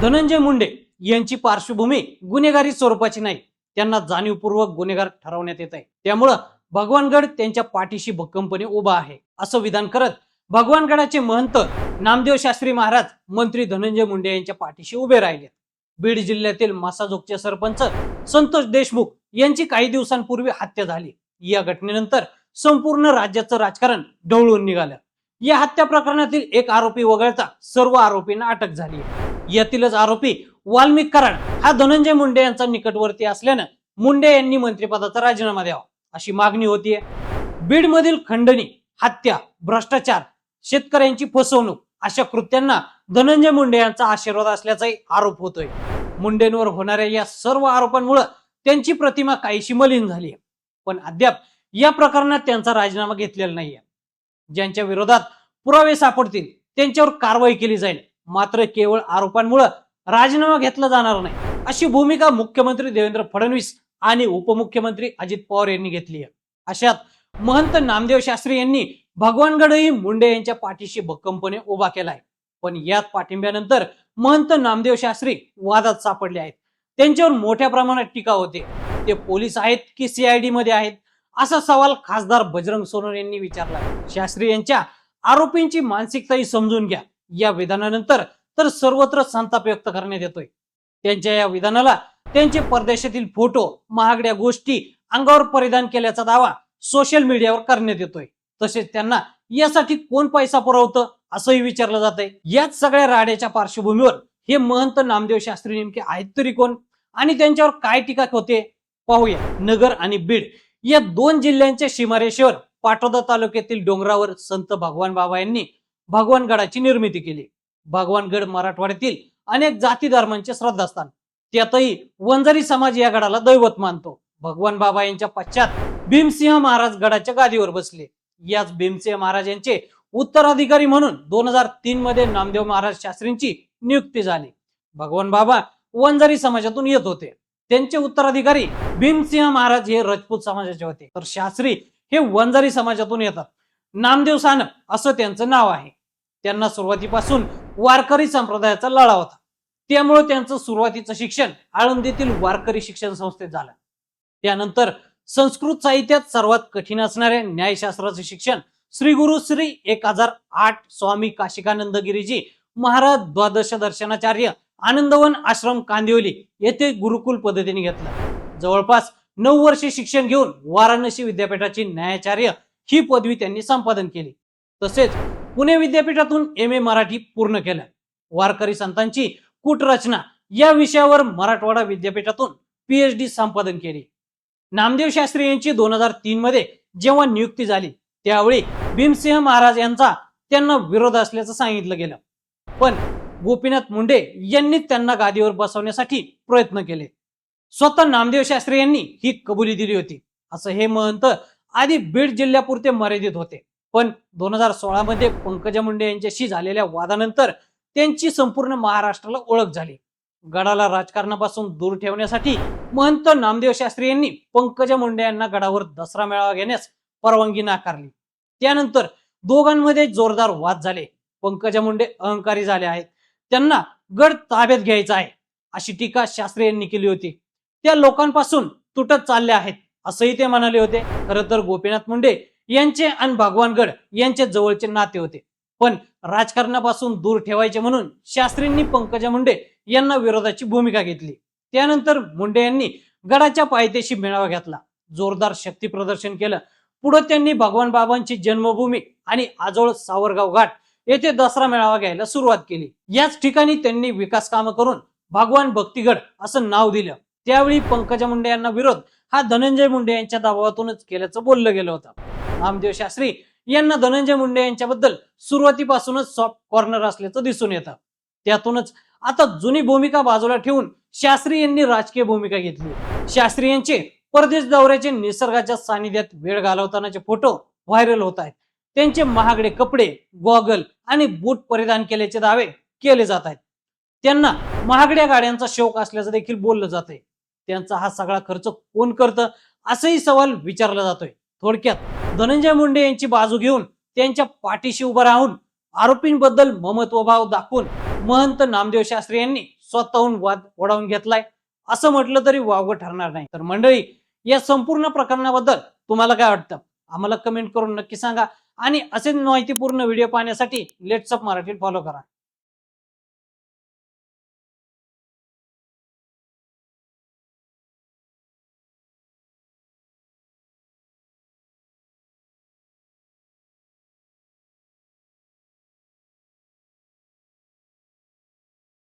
धनंजय मुंडे यांची पार्श्वभूमी गुन्हेगारी स्वरूपाची नाही. त्यांना जाणीवपूर्वक गुन्हेगार ठरवण्यात येत आहे त्यामुळं भगवानगड त्यांच्या पाठीशी भक्कमपणे उभा आहे असं विधान करत भगवानगडाचे महंत नामदेव शास्त्री महाराज मंत्री धनंजय मुंडे यांच्या पाठीशी उभे राहिले. बीड जिल्ह्यातील मासाजोगचे सरपंच संतोष देशमुख यांची काही दिवसांपूर्वी हत्या झाली. या घटनेनंतर संपूर्ण राज्याचं राजकारण ढवळून निघालं. या हत्या प्रकरणातील एक आरोपी वगळता सर्व आरोपींना अटक झाली आहे. यातीलच आरोपी वाल्मिक कराड हा धनंजय मुंडे यांचा निकटवर्ती असल्यानं मुंडे यांनी मंत्रिपदाचा राजीनामा द्यावा अशी मागणी होतीये. बीडमधील खंडणी हत्या भ्रष्टाचार शेतकऱ्यांची फसवणूक अशा कृत्यांना धनंजय मुंडे यांचा आशीर्वाद असल्याचाही आरोप होतोय. मुंडेंवर होणाऱ्या या सर्व आरोपांमुळे त्यांची प्रतिमा काहीशी मलिन झाली आहे पण अद्याप या प्रकरणात त्यांचा राजीनामा घेतलेला नाहीये. ज्यांच्या विरोधात पुरावे सापडतील त्यांच्यावर कारवाई केली जाईल मात्र केवळ आरोपांमुळे राजीनामा घेतला जाणार नाही. अशी भूमिका मुख्यमंत्री देवेंद्र फडणवीस आणि उपमुख्यमंत्री अजित पवार यांनी घेतली आहे. अशात महंत नामदेव शास्त्री यांनी भगवानगडही मुंडे यांच्या पाठीशी भक्कमपणे उभा केलाय. पण यात पाठिंब्यानंतर महंत नामदेव शास्त्री वादात सापडले आहेत. त्यांच्यावर मोठ्या प्रमाणात टीका होते. ते पोलीस आहेत की सीआयडी मध्ये आहेत? असा सवाल खासदार बजरंग सोनवणे यांनी विचारला. शास्त्री यांच्या आरोपींची मानसिकताही समजून घ्या. या विधानानंतर तर सर्वत्र संताप व्यक्त करण्यात येतोय. त्यांच्या या विधानाला त्यांचे परदेशातील फोटो महागड्या गोष्टी अंगावर परिधान केल्याचा दावा सोशल मीडियावर करण्यात येतोय. तसेच त्यांना यासाठी कोण पैसा पुरवतं असंही विचारलं जात आहे याच सगळ्या राड्याच्या पार्श्वभूमीवर हे महंत नामदेव शास्त्री नेमके आहेत तरी कोण? आणि त्यांच्यावर काय टीका होते? पाहूया. नगर आणि बीड या दोन जिल्ह्यांच्या सीमारेषेवर पाटोदा तालुक्यातील डोंगरावर संत भगवान बाबा यांनी भगवानगडाची निर्मिती केली. भगवानगड मराठवाड्यातील अनेक जाती धर्मांचे श्रद्धास्थान. त्यातही वंजारी समाज या गडाला दैवत मानतो. भगवान बाबा यांच्या पश्चात भीमसिंह महाराज गडाच्या गादीवर बसले. याच भीमसिंह महाराज यांचे उत्तराधिकारी म्हणून दोन हजार तीन मध्ये नामदेव महाराज शास्त्रींची नियुक्ती झाली. भगवान बाबा वंजारी समाजातून येत होते. त्यांचे उत्तराधिकारी भीमसिंह महाराज हे राजपूत समाजाचे होते. तर शास्त्री हे वंजारी समाजातून येतात. नामदेव सानप असं त्यांचं नाव आहे. त्यांना सुरुवातीपासून वारकरी संप्रदायाचा लढा होता. त्यामुळे त्यांचं सुरुवातीचं शिक्षण आळंदीतील वारकरी शिक्षण संस्थेत झालं. त्यानंतर संस्कृत साहित्यात सर्वात कठीण असणाऱ्या न्यायशास्त्राचे शिक्षण श्री गुरु श्री एक हजार आठ स्वामी काशिकानंद गिरीजी महाराज द्वादश दर्शनाचार्य आनंदवन आश्रम कांदिवली येथे गुरुकुल पद्धतीने घेतलं. जवळपास नऊ वर्षे शिक्षण घेऊन वाराणसी विद्यापीठाची न्यायाचार्य ही पदवी त्यांनी संपादन केली. तसेच पुणे विद्यापीठातून एम ए मराठी पूर्ण केलं. वारकरी संतांची कूटरचना या विषयावर मराठवाडा विद्यापीठातून पीएचडी संपादन केली. नामदेव शास्त्री यांची दोन हजार तीन मध्ये जेव्हा नियुक्ती झाली त्यावेळी भीमसिंह महाराज यांचा त्यांना विरोध असल्याचं सांगितलं गेलं. पण गोपीनाथ मुंडे यांनी त्यांना गादीवर बसवण्यासाठी प्रयत्न केले. स्वतः नामदेव शास्त्री यांनी ही कबुली दिली होती. असं हे महंत आधी बीड जिल्ह्यापुरते मर्यादित होते. पण दोन हजार सोळामध्ये पंकजा मुंडे यांच्याशी झालेल्या वादानंतर त्यांची संपूर्ण महाराष्ट्राला ओळख झाली. गडाला राजकारणापासून दूर ठेवण्यासाठी महंत नामदेव शास्त्री यांनी पंकजा मुंडे यांना गडावर दसरा मेळावा घेण्यास परवानगी नाकारली. त्यानंतर दोघांमध्ये जोरदार वाद झाले. पंकजा मुंडे अहंकारी झाले आहेत. त्यांना गड ताब्यात घ्यायचा आहे अशी टीका शास्त्री यांनी केली होती. त्या लोकांपासून तुटत चालले आहेत असंही ते म्हणाले होते. खरं तर गोपीनाथ मुंडे यांचे आणि भगवानगड यांचे जवळचे नाते होते. पण राजकारणापासून दूर ठेवायचे म्हणून शास्त्रींनी पंकजा मुंडे यांना विरोधाची भूमिका घेतली. त्यानंतर मुंडे यांनी गडाच्या पायथ्याशी मेळावा घेतला. जोरदार शक्ती प्रदर्शन केलं. पुढे त्यांनी भगवान बाबांची जन्मभूमी आणि आजोळ सावरगाव घाट येथे दसरा मेळावा घ्यायला सुरुवात केली. याच ठिकाणी त्यांनी विकास कामं करून भगवान भक्तिगड असं नाव दिलं. त्यावेळी पंकजा मुंडे यांना विरोध हा धनंजय मुंडे यांच्या दबावातूनच केल्याचं बोललं गेलं होतं. नामदेव शास्त्री यांना धनंजय मुंडे यांच्याबद्दल सुरुवातीपासूनच सॉफ्ट कॉर्नर असल्याचं दिसून येतं. त्यातूनच आता जुनी भूमिका बाजूला ठेवून शास्त्री यांनी राजकीय भूमिका घेतली. शास्त्री यांचे परदेश दौऱ्याचे निसर्गाच्या सानिध्यात वेळ घालवतानाचे फोटो व्हायरल होत आहेत. त्यांचे महागडे कपडे गॉगल आणि बूट परिधान केल्याचे दावे केले जात आहेत. त्यांना महागड्या गाड्यांचा शौक असल्याचं देखील बोललं जात आहे त्यांचा हा सगळा खर्च कोण करतं असंही सवाल विचारला जातोय. थोडक्यात धनंजय मुंडे यांची बाजू घेऊन त्यांच्या पाठीशी उभं राहून आरोपींबद्दल ममत्वभाव दाखवून महंत नामदेव शास्त्री यांनी स्वतःहून वाद ओढावून घेतलाय. असं म्हटलं तरी वावगं ठरणार नाही. तर मंडळी या संपूर्ण प्रकरणाबद्दल तुम्हाला काय वाटतं? आम्हाला कमेंट करून नक्की सांगा. आणि असेच माहितीपूर्ण व्हिडिओ पाहण्यासाठी लेट्सअप मराठीत फॉलो करा.